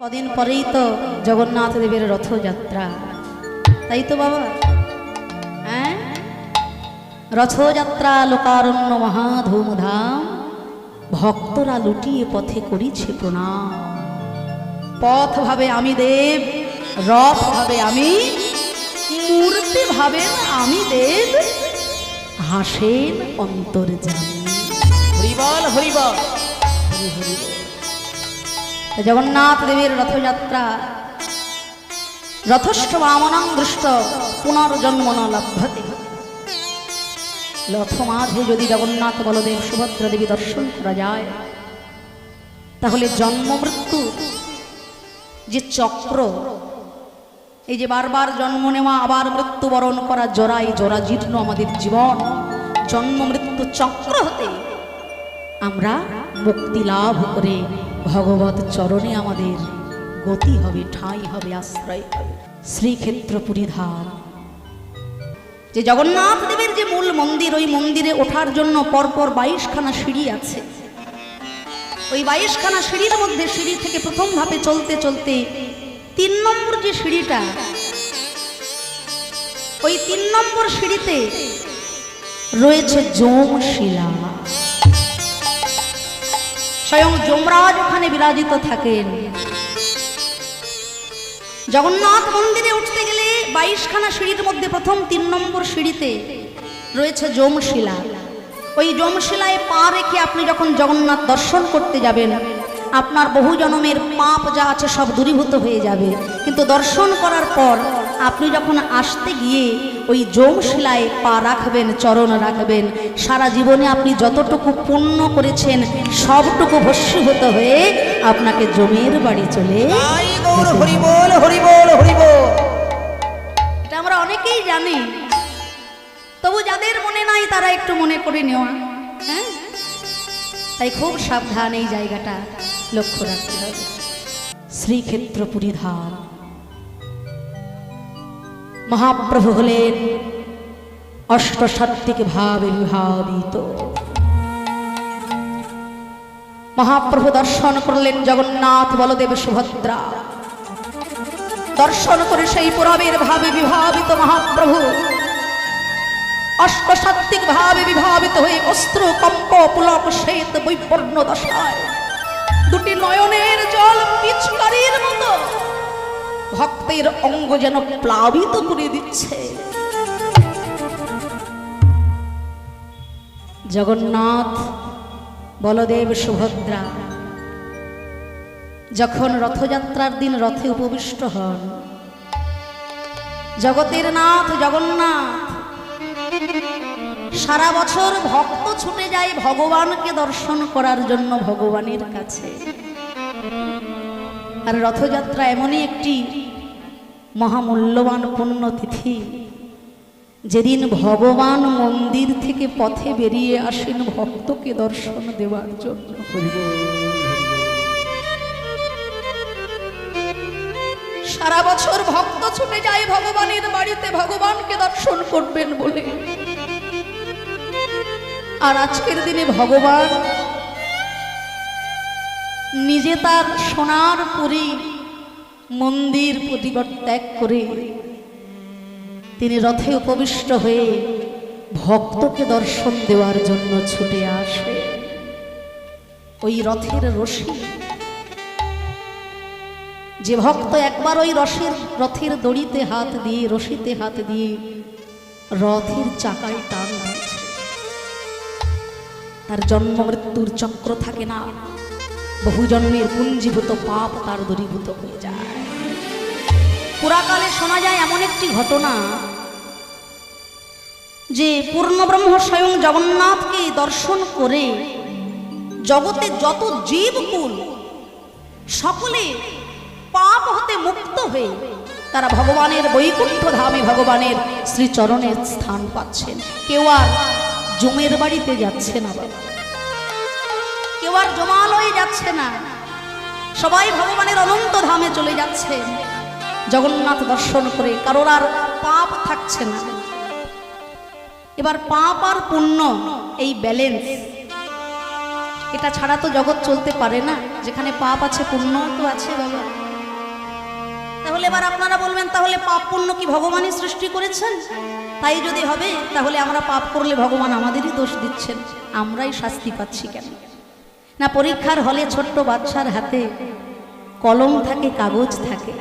কদিন পরেই তো জগন্নাথ দেবের রথযাত্রা। তাই তো বাবা। হ্যাঁ? রথযাত্রা লোকারণ্য মহাধুমধাম। ভক্তরা লুটিয়ে পথে করিছে প্রণাম। পথ ভাবে আমি দেব রথ ভাবে আমি মূর্তি ভাবেন আমি দেব হাসেন অন্তর্জামী হরিবল হরিবল। হরি হরি বল। তা জগন্নাথ দেবের রথযাত্রা। রথস্থ বামনাং দৃষ্ট পুনর্জন্ম ন লভ্যতে। রথ মাঝে যদি জগন্নাথ বলদেব সুভদ্রা দেবী দর্শন করা যায়, তাহলে জন্ম মৃত্যু, যে চক্র, এই যে বারবার জন্ম নেওয়া, আবার মৃত্যুবরণ করা জরাই জরা জীর্ণ আমাদের জীবন, জন্ম মৃত্যু চক্র হতে আমরা মুক্তি লাভ করে ভগবত চরণে আমাদের গতি হবে, ঠাঁই হবে, আশ্রয় হবে। শ্রীক্ষেত্র পুরীধাম যে জগন্নাথ দেবের যে মূল মন্দির, ওই মন্দিরে ওঠার জন্য পরপর বাইশখানা সিঁড়ি আছে। ওই বাইশখানা সিঁড়ির মধ্যে সিঁড়ি থেকে প্রথম ধাপে চলতে চলতে তিন নম্বর যে সিঁড়িটা, ওই তিন নম্বর সিঁড়িতে রয়েছে যৌমশিলা। স্বয়ং যমরাজ ওখানে বিরাজিত থাকেন। জগন্নাথ মন্দিরে উঠতে গেলে বাইশখানা সিঁড়ির মধ্যে প্রথম তিন নম্বর সিঁড়িতে রয়েছে যমশিলা। ওই যমশিলায় পা রেখে আপনি যখন জগন্নাথ দর্শন করতে যাবেন, আপনার বহু জনমের পাপ যা আছে সব দূরীভূত হয়ে যাবে। কিন্তু দর্শন করার পর আপনি যখন আসতে গিয়ে ওই যমশিলায় পা রাখবেন চরণ রাখবেন সারা জীবনে আপনি যতটুকু পূর্ণ করেছেন সবটুকু ভস্মীভূত হয়ে আপনাকে জমের বাড়ি চলে এটা আমরা অনেকেই জানি। তবু যাদের মনে নাই তারা একটু মনে করে নেওয়া। হ্যাঁ? তাই খুব সাবধান এই জায়গাটা লক্ষ্য রাখতে হবে। শ্রীক্ষেত্র পুরীধাম মহাপ্রভু হলেন অষ্টসাত্ত্বিক ভাবে বিভাবিত। মহাপ্রভু দর্শন করলেন জগন্নাথ বলদেব সুভদ্রা। দর্শন করে সেই পুরবের ভাবে বিভাবিত মহাপ্রভু। অষ্টসাত্ত্বিক ভাবে বিভাবিত হয়ে অস্ত্র, কম্প, পুলক শ্বেত বৈপর্ণ দশায় দুটি নয়নের জল পিচকারির মতো ভক্তের অঙ্গ যেন প্লাবিত করে দিচ্ছে। জগন্নাথ, বলদেব, সুভদ্রা, যখন রথযাত্রার দিন রথে উপবিষ্ট হন, জগতের নাথ, জগন্নাথ, সারা বছর ভক্ত ছুটে যায় ভগবানকে দর্শন করার জন্য ভগবানের কাছে। আর রথযাত্রা এমনই একটি মহামূল্যবান পুণ্যতিথি। যেদিন ভগবান মন্দির থেকে পথে বেরিয়ে আসেন, ভক্তকে দর্শন দেওয়ার জন্য। সারা বছর ভক্ত ছুটে যায় ভগবানের বাড়িতে, ভগবানকে দর্শন করবেন বলে। আর আজকের দিনে ভগবান নিজে তার সোনার পুরী মন্দির প্রতিবর ত্যাগ করে তিনি রথে উপবিষ্ট হয়ে ভক্তকে দর্শন দেওয়ার জন্য ছুটে আসে। ওই রথের রশি। যে ভক্ত একবার ওই রসের রথের দড়িতে হাত দিয়ে, রশিতে হাত দিয়ে রথের চাকায় টান তার জন্ম মৃত্যুর চক্র থাকে না। বহু জন্মের পুঞ্জীভূত পাপ তার দূরীভূত হয়ে যায়। পুরাকালে শোনা যায় এমন একটি ঘটনা যে পূর্ণব্রহ্ম স্বয়ং জগন্নাথকে দর্শন করে জগতে যত জীবকুল, সকলে পাপ হতে মুক্ত হয়ে তারা ভগবানের বৈকুণ্ঠ ধামে ভগবানের শ্রীচরণের স্থান পাচ্ছেন। কেউ আর জমের বাড়িতে যাচ্ছে না বাবা। কেউ আর জমালয়ে যাচ্ছে না। সবাই ভগবানের অনন্ত ধামে চলে যাচ্ছে। জগন্নাথ দর্শন করে কারোর আর পাপ থাকছে না। এবার পাপ আর পুণ্য, এই ব্যালেন্স এটা ছাড়া তো জগৎ চলতে পারে না। যেখানে পাপ আছে, পুণ্য তো আছে বাবা। তাহলে এবার আপনারা বলবেন, তাহলে পাপ পুণ্য কি ভগবানই সৃষ্টি করেছেন? তাই যদি হবে, তাহলে আমরা পাপ করলে ভগবান আমাদেরই দোষ দিচ্ছেন। আমরাই শাস্তি পাচ্ছি কেন? না পরীক্ষার হলে ছোট্ট বাচ্চার হাতে কলম থাকে, কাগজ থাকে।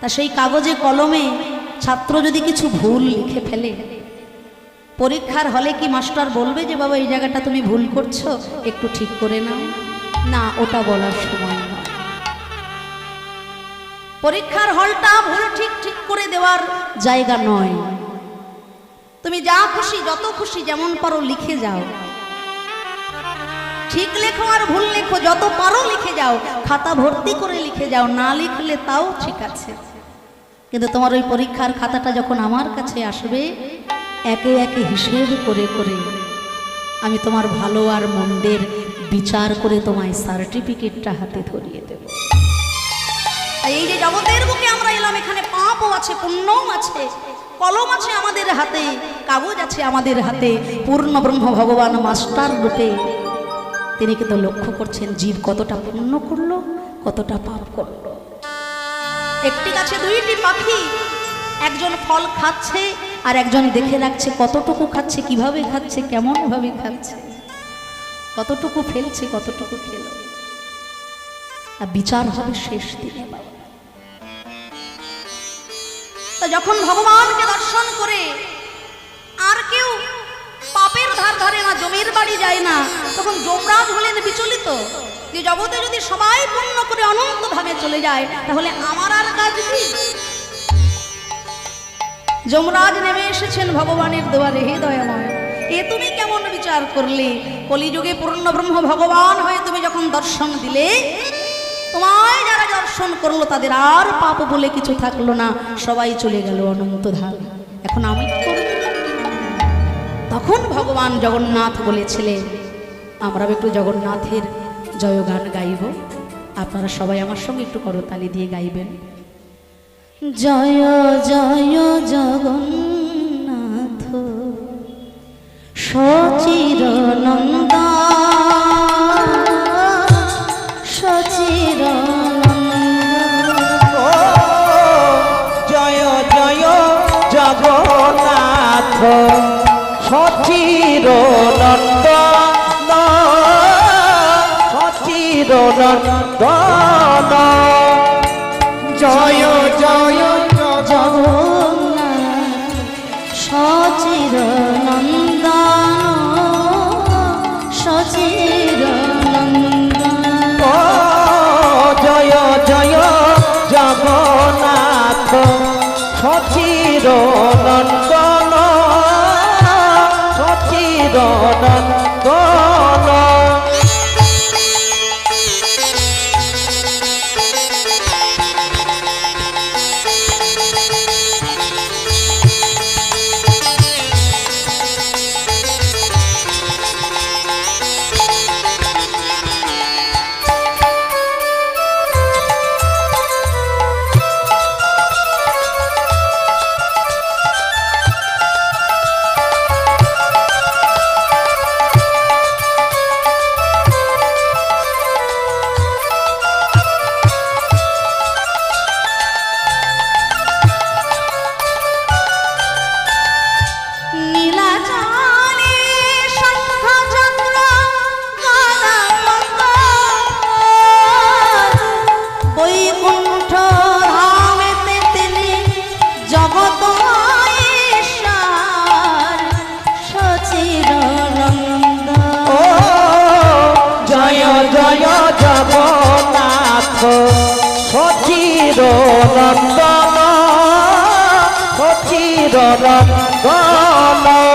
তা সেই কাগজে, কলমে ছাত্র যদি কিছু ভুল লিখে ফেলে, পরীক্ষার হলে কি মাস্টার বলবে যে, বাবা, এই জায়গাটা তুমি ভুল করছ, একটু ঠিক করে নাও না, ওটা বলার সময় নয়। পরীক্ষার হলটা ভুল ঠিক ঠিক করে দেওয়ার জায়গা নয়। তুমি যা খুশি, যত খুশি যেমন পারো লিখে যাও। ঠিক লেখো আর ভুল লেখো, যত পারো লিখে যাও, খাতা ভর্তি করে লিখে যাও, না লিখলে তাও ঠিক আছে। কিন্তু তোমার ওই পরীক্ষার খাতাটা যখন আমার কাছে আসবে, একে একে হিসেব করে করে আমি তোমার ভালো আর মন্দের বিচার করে তোমায় সার্টিফিকেটটা হাতে ধরিয়ে দেব। এই যে জগতের বুকে আমরা এলাম, এখানে পাপও আছে, পুণ্যও আছে, কলম আছে আমাদের হাতে, কাগজ আছে আমাদের হাতে, পূর্ণ ব্রহ্ম ভগবান মাস্টার রূপে তিনি কিন্তু লক্ষ্য করছেন জীব কতটা পুণ্য করল, কতটা পাপ করল। একটি গাছে দুইটি পাখি, একজন ফল খাচ্ছে আর একজন দেখে রাখছে কতটুকু খাচ্ছে, কীভাবে খাচ্ছে কেমন ভাবে খাচ্ছে, কতটুকু ফেলছে, কতটুকু খেল। আর বিচার হবে শেষ দিনে যখন ভগবানকে দর্শন করে আর কেউ পাপের ধার ধারে না, জমির বাড়ি যায় না। তখন যমরাজ হলেন বিচলিত যে জগতে যদি সবাই পূর্ণ করে অনন্ত ধামে চলে যায়, তাহলে আমার আর কাজ কি? যমরাজ নেমে এসেছেন ভগবানের দুয়ারে, হে দয়াময়, এ তুমি কেমন বিচার করলে? কলিযুগে পূর্ণ ব্রহ্ম ভগবান হয়ে তুমি যখন দর্শন দিলে, তোমায় যারা দর্শন করল তাদের আর পাপ বলে কিছু থাকল না, সবাই চলে গেল অনন্ত ধাম। এখন আমি? তখন ভগবান জগন্নাথ বলেছিলেন আমরাও একটু জগন্নাথের জয়গান গাইব। আপনারা সবাই আমার সঙ্গে একটু করতালি দিয়ে গাইবেন। জয় জয় জগন্নাথ সচির নন্দ সচির জয় জয় জগন্নাথ। সচির নন্দন সচির নন্দন সচির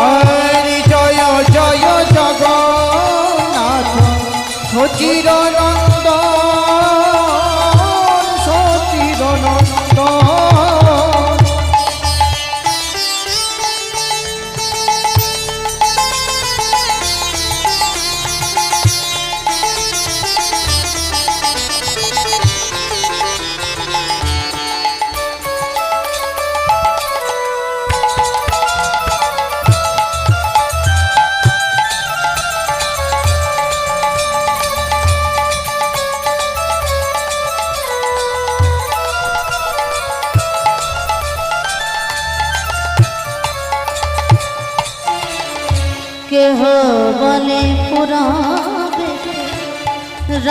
হরি জয় জয় জগন্নাথ। সচির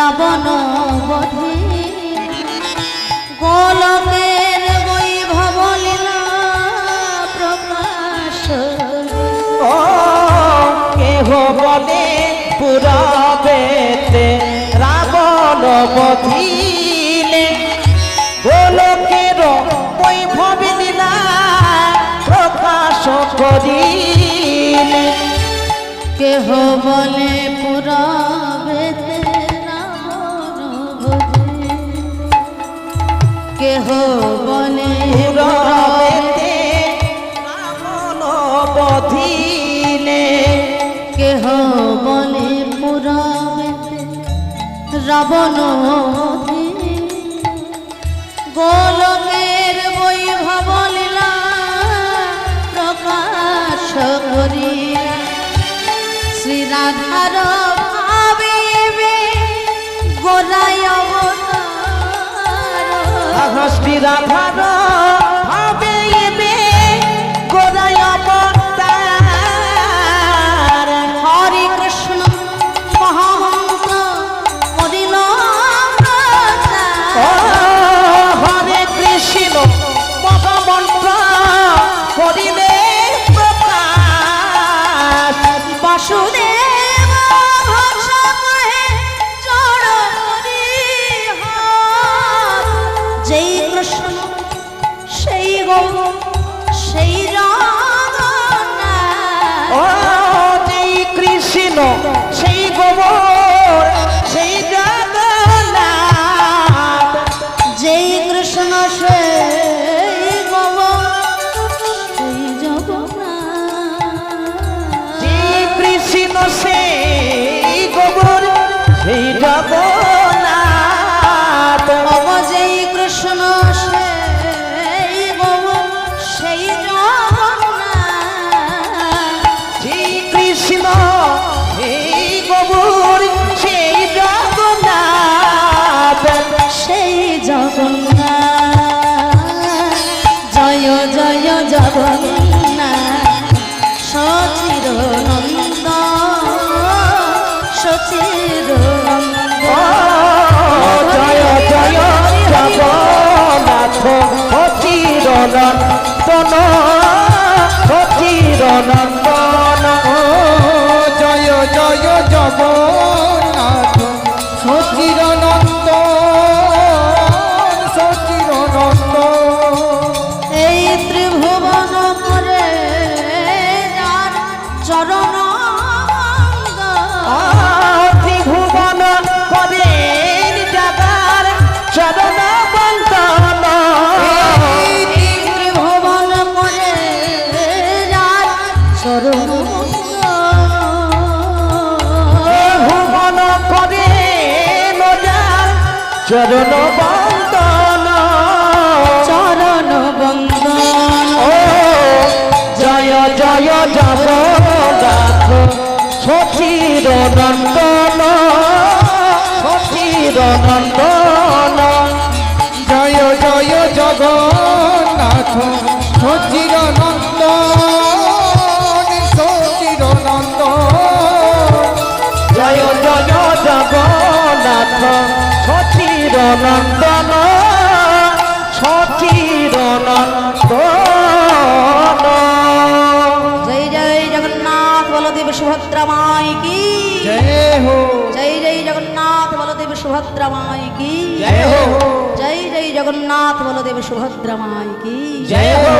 রাবণ বধে। গোলকের বৈভব লীলা প্রকাশ। ও কেহ বলে পুরাবেতে রাবণ বধিলে। গোলকের বৈভব লীলা প্রকাশ করিলে। কেহ বলে পুরাবে বলে পুরাবে পুরাবেতে রাবণ কেহ বলে পুরাবে রাবণ গোলকের বৈভব লীলা প্রকাশ করিয়া শ্রীরাধার ভাবিবে গোরায় অবতার আহস্তি রাধার কৃষ্ণ সেই গোবর সেই জগন্নাথ। অব যেই কৃষ্ণ, সেই গৌ সেই জগন্নাথ। যেই কৃষ্ণ, সেই গোবর সেই জগন্নাথ সেই জগন্নাথ। জয় জয়, জগন্নাথ। সচির জগন্নাথ অচির নন্দন অচির নন্দন ও জয় জয় জগন্নাথ চরণ বন্দন। চরণ বন্দন। ও জয় জয় জগন্নাথ সচির নন্দন সচির নন্দন নন্দন সচির নন্দন। জয় জয় জগন্নাথ বলদেব সুভদ্রা মাই কি? জয় হো। জয় জয় জগন্নাথ বলদেব সুভদ্রা মাই কি? জয় হো। জয় জয় জগন্নাথ বলদেব সুভদ্রা মাই কি? জয় হো।